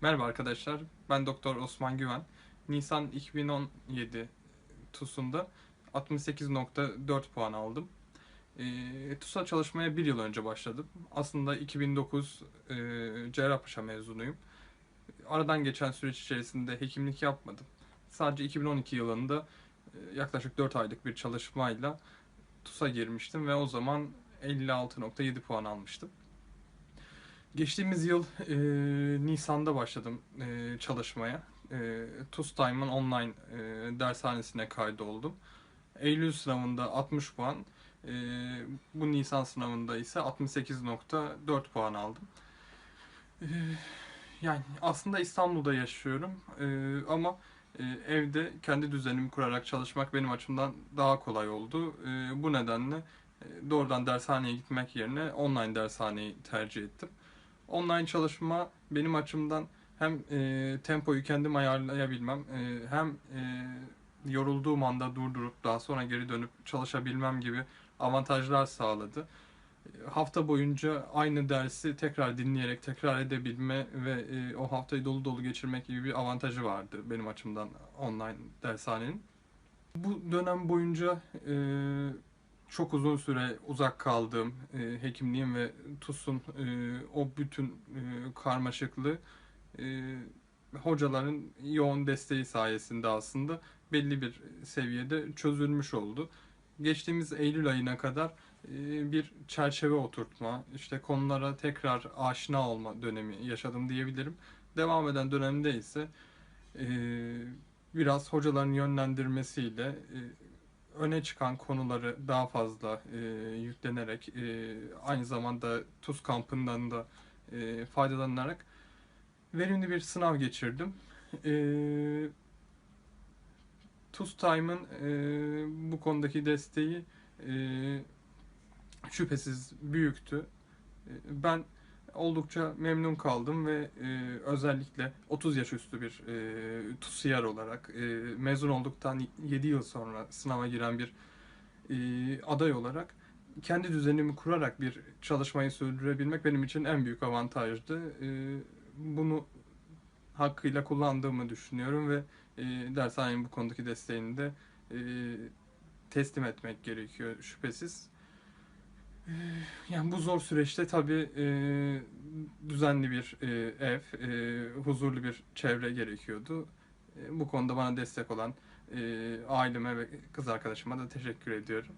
Merhaba arkadaşlar, ben Doktor Osman Güven. Nisan 2017 TUS'unda 68.4 puan aldım. E, TUS'a çalışmaya bir yıl önce başladım. Aslında 2009 e, Cerrahpaşa mezunuyum. Aradan geçen süreç içerisinde hekimlik yapmadım. Sadece 2012 yılında e, yaklaşık 4 aylık bir çalışmayla TUS'a girmiştim ve o zaman 56.7 puan almıştım. Geçtiğimiz yıl e, Nisan'da başladım e, çalışmaya. E, TUS Time'ın online e, dershanesine kaydoldum. Eylül sınavında 60 puan, e, bu Nisan sınavında ise 68.4 puan aldım. E, yani aslında İstanbul'da yaşıyorum e, ama e, evde kendi düzenimi kurarak çalışmak benim açımdan daha kolay oldu. E, bu nedenle e, doğrudan dershaneye gitmek yerine online dershaneyi tercih ettim. Online çalışma benim açımdan hem e, tempoyu kendim ayarlayabilmem e, hem e, yorulduğum anda durdurup daha sonra geri dönüp çalışabilmem gibi avantajlar sağladı. Hafta boyunca aynı dersi tekrar dinleyerek tekrar edebilme ve e, o haftayı dolu dolu geçirmek gibi bir avantajı vardı benim açımdan online dershanenin. Bu dönem boyunca e, çok uzun süre uzak kaldığım e, hekimliğin ve TUS'un e, o bütün e, karmaşıklığı e, hocaların yoğun desteği sayesinde aslında belli bir seviyede çözülmüş oldu. Geçtiğimiz Eylül ayına kadar e, bir çerçeve oturtma, işte konulara tekrar aşina olma dönemi yaşadım diyebilirim. Devam eden dönemde ise e, biraz hocaların yönlendirmesiyle e, öne çıkan konuları daha fazla e, yüklenerek e, aynı zamanda TUS kampından da e, faydalanarak verimli bir sınav geçirdim. E, TUS Time'ın e, bu konudaki desteği e, şüphesiz büyüktü. E, ben oldukça memnun kaldım ve e, özellikle 30 yaş üstü bir e, TUSİAR olarak e, mezun olduktan 7 yıl sonra sınava giren bir e, aday olarak kendi düzenimi kurarak bir çalışmayı sürdürebilmek benim için en büyük avantajdı. E, bunu hakkıyla kullandığımı düşünüyorum ve e, dershanenin bu konudaki desteğini de e, teslim etmek gerekiyor şüphesiz. Yani bu zor süreçte tabii e, düzenli bir e, ev, e, huzurlu bir çevre gerekiyordu. Bu konuda bana destek olan aileme ve kız arkadaşıma da teşekkür ediyorum.